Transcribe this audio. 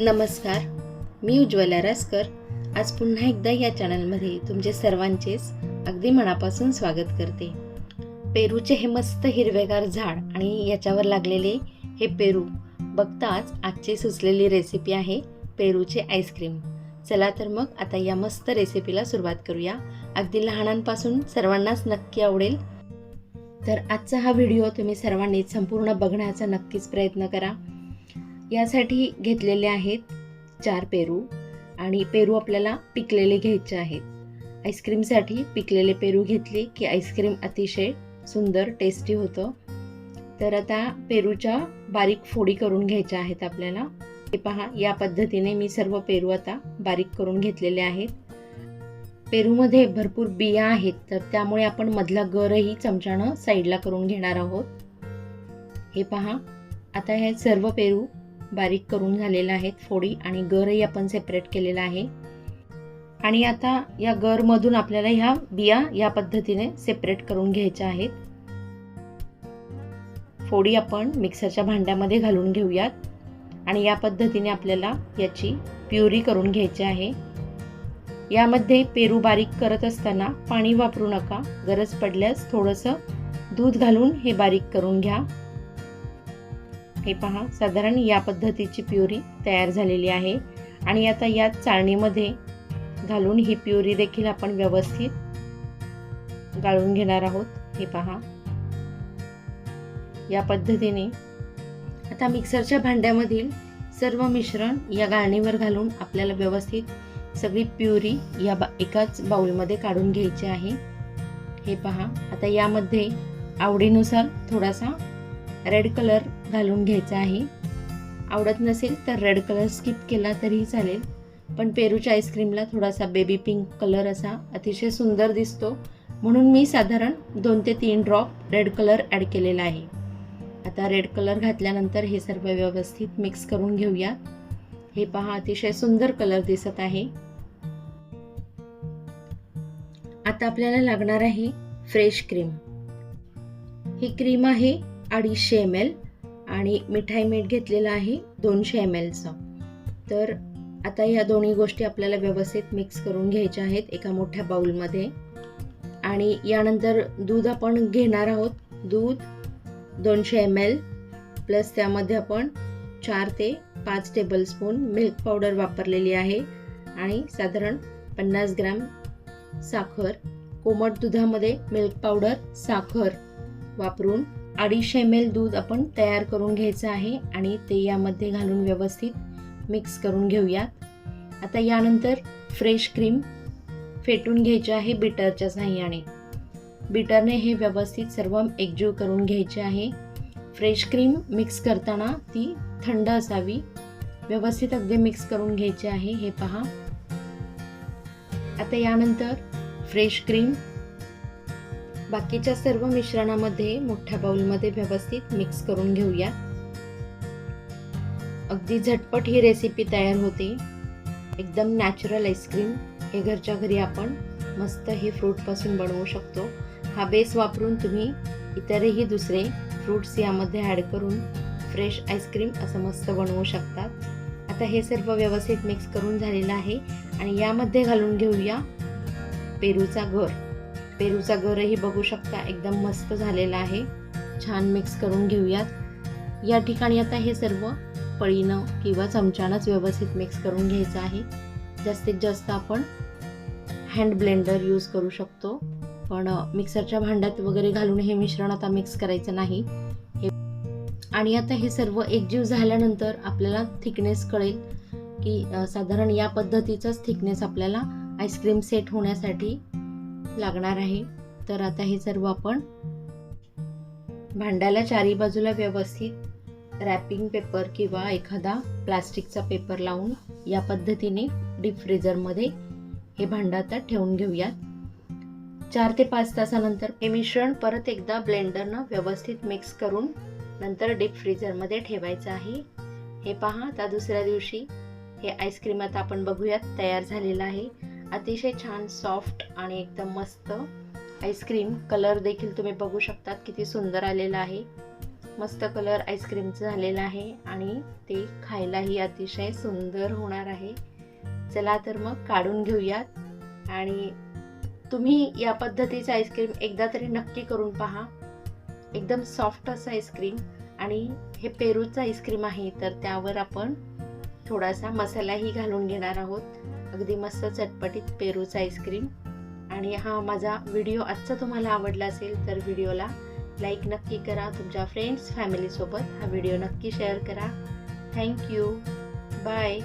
नमस्कार मी उज्ज्वला रासकर. आज पुन्हा एकदा या चॅनलमध्ये तुमचे सर्वांचेच अगदी मनापासून स्वागत करते. पेरूचे हे मस्त हिरवेगार झाड आणि याच्यावर लागलेले हे पेरू बघताच आजची सुचलेली रेसिपी आहे पेरूचे आईस्क्रीम चला तर मग आता या मस्त रेसिपीला सुरुवात करूया. अगदी लहानांपासून सर्वांनाच नक्की आवडेल. तर आजचा हा व्हिडिओ तुम्ही सर्वांनी संपूर्ण बघण्याचा नक्कीच प्रयत्न करा. यासाठी घेतलेले आहेत चार पेरू आणि पेरू आपल्याला पिकलेले घ्यायचे आहेत. आईस्क्रीमसाठी पिकलेले पेरू घेतले की आईस्क्रीम अतिशय सुंदर टेस्टी होतं. तर आता पेरूच्या बारीक फोडी करून घ्यायच्या आहेत आपल्याला. हे पहा या पद्धतीने मी सर्व पेरू आता बारीक करून घेतलेले आहेत. पेरूमध्ये भरपूर बिया आहेत तर त्यामुळे आपण मधला गरही चमच्यानं साईडला करून घेणार आहोत. हे पहा आता हे सर्व पेरू बारीक करून झालेल्या आहेत फोडी आणि गरही आपण सेपरेट केलेला आहे. आणि आता या गरमधून आपल्याला ह्या बिया या पद्धतीने सेपरेट करून घ्यायच्या आहेत. फोडी आपण मिक्सरच्या भांड्यामध्ये घालून घेऊयात. आणि या पद्धतीने आपल्याला याची प्युरी करून घ्यायची आहे. यामध्ये पेरू बारीक करत असताना पाणी वापरू नका. गरज पडल्यास थोडंसं दूध घालून हे बारीक करून घ्या. हे पहा साधारण या पद्धतीची प्युरी तयार झालेली आहे. आणि आता या चाळणीमध्ये घालून ही प्युरी देखील आपण व्यवस्थित गाळून घेणार आहोत. हे पहा. या पद्धतीने आता मिक्सरच्या भांड्यामधील सर्व मिश्रण या गाळणीवर घालून आपल्याला व्यवस्थित सगळी प्युरी या बा एकाच बाउलमध्ये काढून घ्यायची आहे. हे पहा. आता यामध्ये आवडीनुसार थोडासा रेड कलर घालून घ्यायचा आहे. आवडत नसेल तर रेड कलर स्किप केला तरीही चालेल. पण पेरूच्या आईस्क्रीमला थोडासा बेबी पिंक कलर असा अतिशय सुंदर दिसतो. म्हणून मी साधारण दोन ते तीन ड्रॉप रेड कलर ॲड केलेला आहे. आता रेड कलर घातल्यानंतर हे सर्व व्यवस्थित मिक्स करून घेऊया. हे पहा अतिशय सुंदर कलर दिसत आहे. आता आपल्याला लागणार आहे फ्रेश क्रीम ही क्रीम आहे अडीचशे एम एल आणि मिठाई मीठ घेतलेलं आहे दोनशे एम एलचं तर आता ह्या दोन्ही गोष्टी आपल्याला व्यवस्थित मिक्स करून घ्यायच्या आहेत एका मोठ्या बाउलमध्ये आणि यानंतर दूध आपण घेणार आहोत. दूध दोनशे एम एल प्लस त्यामध्ये आपण चार ते पाच टेबलस्पून मिल्क पावडर वापरलेली आहे. आणि साधारण पन्नास ग्रॅम साखर कोमट दुधामध्ये मिल्क पावडर साखर वापरून अडीचशे एम एल दूध आपण तयार करून घ्यायचं आहे आणि ते यामध्ये घालून व्यवस्थित मिक्स करून घेऊयात. आता यानंतर फ्रेश क्रीम फेटून घ्यायचे आहे बिटरच्या साह्याने. बिटरने हे व्यवस्थित सर्व एकजीव करून घ्यायचे आहे. फ्रेश क्रीम मिक्स करताना ती थंड असावी. व्यवस्थित अगदी मिक्स करून घ्यायची आहे हे पहा. आता यानंतर फ्रेश क्रीम बाकीच्या सर्व मिश्रणामध्ये मोठ्या बाउलमध्ये व्यवस्थित मिक्स करून घेऊया. अगदी झटपट ही रेसिपी तयार होते. एकदम नॅचरल आईस्क्रीम हे घरच्या घरी आपण मस्त हे फ्रूटपासून बनवू शकतो. हा बेस वापरून तुम्ही इतरही दुसरे फ्रूट्स यामध्ये ॲड करून फ्रेश आईस्क्रीम असं मस्त बनवू शकतात. आता हे सर्व व्यवस्थित मिक्स करून झालेलं आहे. आणि यामध्ये घालून घेऊया पेरूचा घर. पेरूचा घरही बघू शकता. एकदम मस्त झालेला आहे. छान मिक्स करून घेऊयात. या ठिकाणी आता हे सर्व पळीनं किंवा चमच्यानंच व्यवस्थित मिक्स करून घ्यायचं आहे. जास्तीत जास्त आपण हँड ब्लेंडर यूज करू शकतो. पण मिक्सरच्या भांड्यात वगैरे घालून हे मिश्रण आता मिक्स करायचं नाही. हे आणि आता हे सर्व एकजीव झाल्यानंतर आपल्याला थिकनेस कळेल की साधारण या पद्धतीचाच थिकनेस आपल्याला आईस्क्रीम सेट होण्यासाठी लागणार आहे. तर आता हे सर्व आपण भांड्याला चारी बाजूला व्यवस्थित रॅपिंग पेपर किंवा एखादा प्लास्टिकचा पेपर लावून या पद्धतीने डीप फ्रीजरमध्ये हे भांडं आता ठेवून घेऊयात. चार ते पाच तासानंतर हे मिश्रण परत एकदा ब्लेंडरनं व्यवस्थित मिक्स करून नंतर डीप फ्रीजरमध्ये ठेवायचं आहे. हे पहा आता दुसऱ्या दिवशी हे आईस्क्रीम आता आपण बघूयात तयार झालेलं आहे. अतिशय छान सॉफ्ट आणि एकदम मस्त आईस्क्रीम कलर देखील तुम्ही बघू शकतात. किती सुंदर आलेला आहे. मस्त कलर आईस्क्रीमचं झालेला आहे आणि ते खायलाही अतिशय सुंदर होणार आहे. चला तर मग काढून घेऊयात. आणि तुम्ही या पद्धतीचं आईस्क्रीम एकदा तरी नक्की करून पहा. एकदम सॉफ्ट असं आईस्क्रीम आणि हे पेरूचं आईस्क्रीम आहे तर त्यावर आपण थोडासा मसालाही घालून घेणार आहोत. अगदी मस्त चटपटीत पेरूचं आईस्क्रीम आणि हा माझा व्हिडिओ आजचा तुम्हाला आवडला असेल तर व्हिडिओला लाईक नक्की करा. तुमच्या फ्रेंड्स फॅमिलीसोबत हा व्हिडिओ नक्की शेअर करा. Thank you bye